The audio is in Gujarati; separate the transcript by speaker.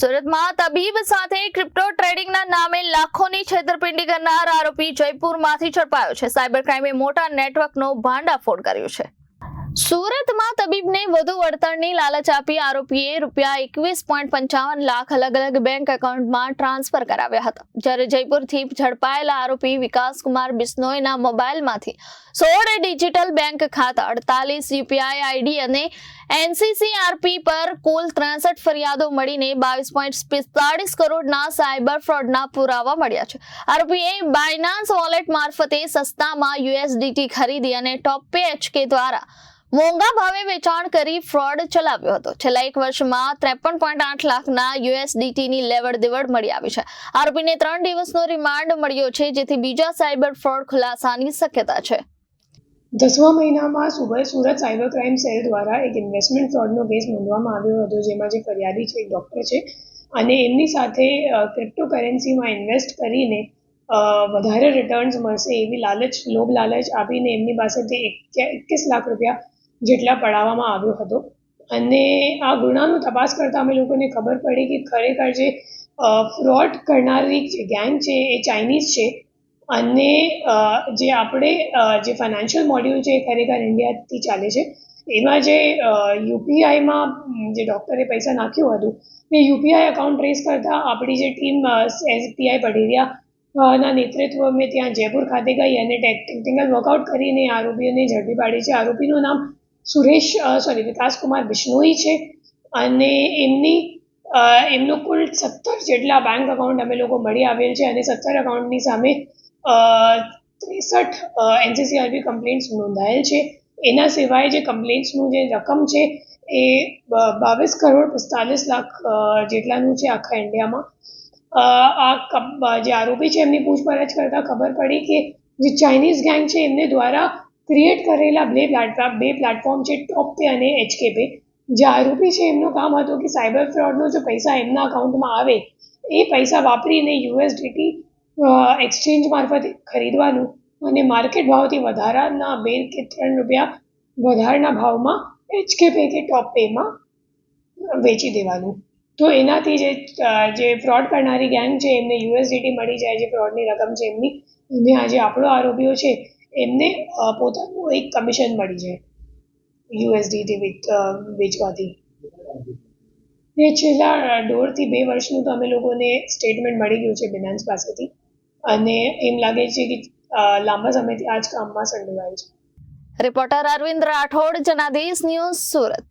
Speaker 1: સુરતમાં તબીબ સાથે ક્રિપ્ટો ટ્રેડિંગના નામે લાખોની છેતરપિંડી કરનાર આરોપી જયપુરમાંથી ઝડપાયો છે. સાયબર ક્રાઇમે મોટા નેટવર્કનો ભાંડાફોડ કર્યો છે. સુરતમાં તબીબને વધુ વળતરની લાલચ આપી આરોપીએ રૂપિયા એકવીસ પોઈન્ટ પંચાવન લાખ અલગ અલગ બેંક એકાઉન્ટમાં ટ્રાન્સફર કરાવ્યા હતા. જ્યારે જયપુરથી ઝડપાયેલા આરોપી વિકાસકુમાર બિસ્નોયના મોબાઈલમાંથી સોળ ડિજિટલ બેંક ખાતા, અડતાલીસ યુપીઆઈ આઈડી અને એનસીસીઆરપી પર કુલ ત્રેસઠ ફરિયાદો મળીને બાવીસ પોઈન્ટ પિસ્તાળીસ કરોડના સાયબર ફ્રોડના પુરાવા મળ્યા છે. આરોપીએ બાયનાન્સ વોલેટ મારફતે સસ્તામાં યુએસડીટી ખરીદી અને ટોપ પે દ્વારા મોંઘા ભાવે વેચાણ કરી ફ્રોડ ચલાવ્યો હતો. છેલ્લા એક વર્ષમાં ત્રેપન પોઈન્ટ આઠ લાખના યુએસડીટીની લેવડ દેવડ મળી આવી છે. આરોપીને ત્રણ દિવસનો રિમાન્ડ મળ્યો છે, જેથી બીજા સાયબર ફ્રોડ ખુલાસાની શક્યતા છે.
Speaker 2: દસમા મહિનામાં સુબહ સુરત સાયબર ક્રાઇમ સેલ દ્વારા એક ઇન્વેસ્ટમેન્ટ ફ્રોડનો કેસ નોંધવામાં આવ્યો હતો, જેમાં જે ફરિયાદી છે, એક ડૉક્ટર છે, અને એમની સાથે ક્રિપ્ટોકરન્સીમાં ઇન્વેસ્ટ કરીને વધારે રિટર્ન્સ મળશે એવી લાલચ, લોભ લાલચ આપીને એમની પાસેથી એકવીસ લાખ રૂપિયા જેટલા પડાવવામાં આવ્યો હતો. અને આ ગુનાનું તપાસ કરતાં અમે લોકોને ખબર પડી કે ખરેખર જે ફ્રોડ કરનારી જે ગેંગ છે એ ચાઇનીઝ છે. અને જે આપણે જે ફાઇનાન્શિયલ મોડ્યુલ છે એ ખરેખર ઇન્ડિયાથી ચાલે છે. એમાં જે યુપીઆઈમાં જે ડૉક્ટરે પૈસા નાખ્યું હતું, એ યુપીઆઈ એકાઉન્ટ ટ્રેસ કરતાં આપણી જે ટીમ એસપીઆઈ પઢેરિયા ના નેતૃત્વ મેં ત્યાં જયપુર ખાતે ગઈ અને ટેકનિકલ વર્કઆઉટ કરીને આરોપીઓને ઝડપી પાડી છે. આરોપીનું નામ સુરેશ સોરી વિકાસકુમાર બિશ્નોઈ છે અને એમની એમનું કુલ સત્તર જેટલા બેંક અકાઉન્ટ અમે લોકો મળી આવેલ છે અને સત્તર અકાઉન્ટની સામે ત્રેસઠ એનસીસીઆરબી કમ્પ્લેન્ટ્સ નોંધાયેલ છે. એના સિવાય જે કમ્પ્લેન્ટ્સનું જે રકમ છે એ બાવીસ કરોડ પિસ્તાલીસ લાખ જેટલાનું છે આખા ઇન્ડિયામાં. આ જે આરોપી છે એમની પૂછપરછ કરતાં ખબર પડી કે જે ચાઇનીઝ ગેંગ છે એમને દ્વારા ક્રિએટ કરેલા બે પ્લેટફોર્મ બે પ્લેટફોર્મ છે ટોપ પે અને એચકે પે જે આરોપી છે, એમનું કામ હતું કે સાયબર ફ્રોડનો જો પૈસા એમના અકાઉન્ટમાં આવે, એ પૈસા વાપરીને યુએસડીટી એક્સચેન્જ મારફતે ખરીદવાનું અને માર્કેટ ભાવથી વધારાના બે કે ત્રણ રૂપિયા વધારાના ભાવમાં એચકે પે કે ટોપ પેમાં વેચી દેવાનું. તો એનાથી જે જે ફ્રોડ કરનારી ગેંગ છે, એમને યુએસડીટી મળી જાય, જે ફ્રોડની રકમ છે એમની અને આ જે આપણો આરોપીઓ છે એમને પોતાનું એક કમિશન મળી જાય યુએસડીટી વેચવાથી. એ છેલ્લા દોઢથી બે વર્ષનું તો અમે લોકોને સ્ટેટમેન્ટ મળી ગયું છે બિનાન્સ પાસેથી. અને એમ લાગે છે કે લાંબા સમયથી આ જ કામમાં સંડોવાય છે.
Speaker 1: Reporter Arvind Rathod, Janadesh news Surat.